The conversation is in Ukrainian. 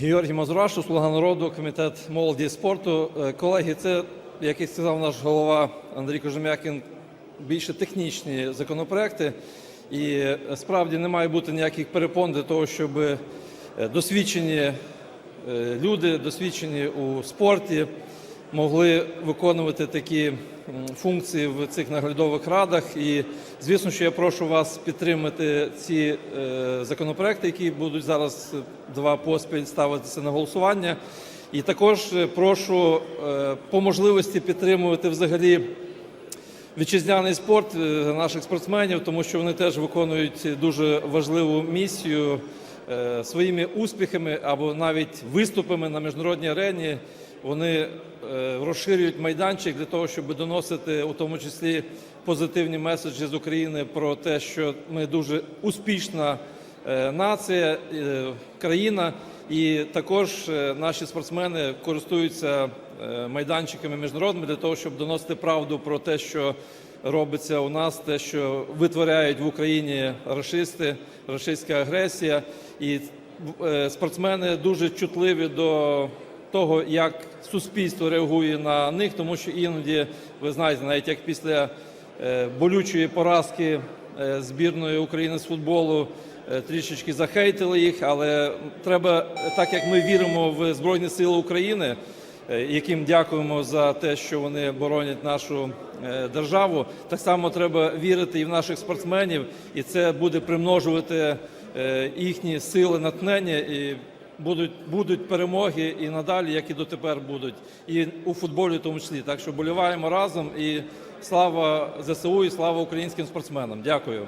Георгій Мазурашу, Слуга народу, комітет молоді і спорту. Е, Колеги, це, як і сказав наш голова Андрій Кожем'якін, більше технічні законопроекти. І е, справді не має бути ніяких перепон для того, щоб е, досвідчені люди, досвідчені у спорті, могли виконувати такі функції в цих наглядових радах. І звісно, що я прошу вас підтримати ці е, законопроекти, які будуть зараз е, два поспіль ставитися на голосування. І також е, прошу по можливості підтримувати взагалі вітчизняний спорт наших спортсменів, тому що вони теж виконують дуже важливу місію своїми успіхами або навіть виступами на міжнародній арені. Вони е, розширюють майданчик для того, щоб доносити у тому числі позитивні меседжі з України про те, що ми дуже успішна е, нація, е, країна, і також е, наші спортсмени користуються е, майданчиками міжнародними для того, щоб доносити правду про те, що робиться у нас, те, що витворяють в Україні рашисти, рашистська агресія. І е, спортсмени дуже чутливі до того, як суспільство реагує на них, тому що іноді, ви знаєте, навіть як після болючої поразки збірної України з футболу трішечки захейтили їх, але треба, так як ми віримо в Збройні Сили України, е, яким дякуємо за те, що вони боронять нашу е, державу, так само треба вірити і в наших спортсменів, і це буде примножувати е, їхні сили натхнення. І будуть, будуть перемоги і надалі, як і дотепер будуть, і у футболі в тому числі. Так що боліваємо разом і слава ЗСУ, і слава українським спортсменам. Дякую.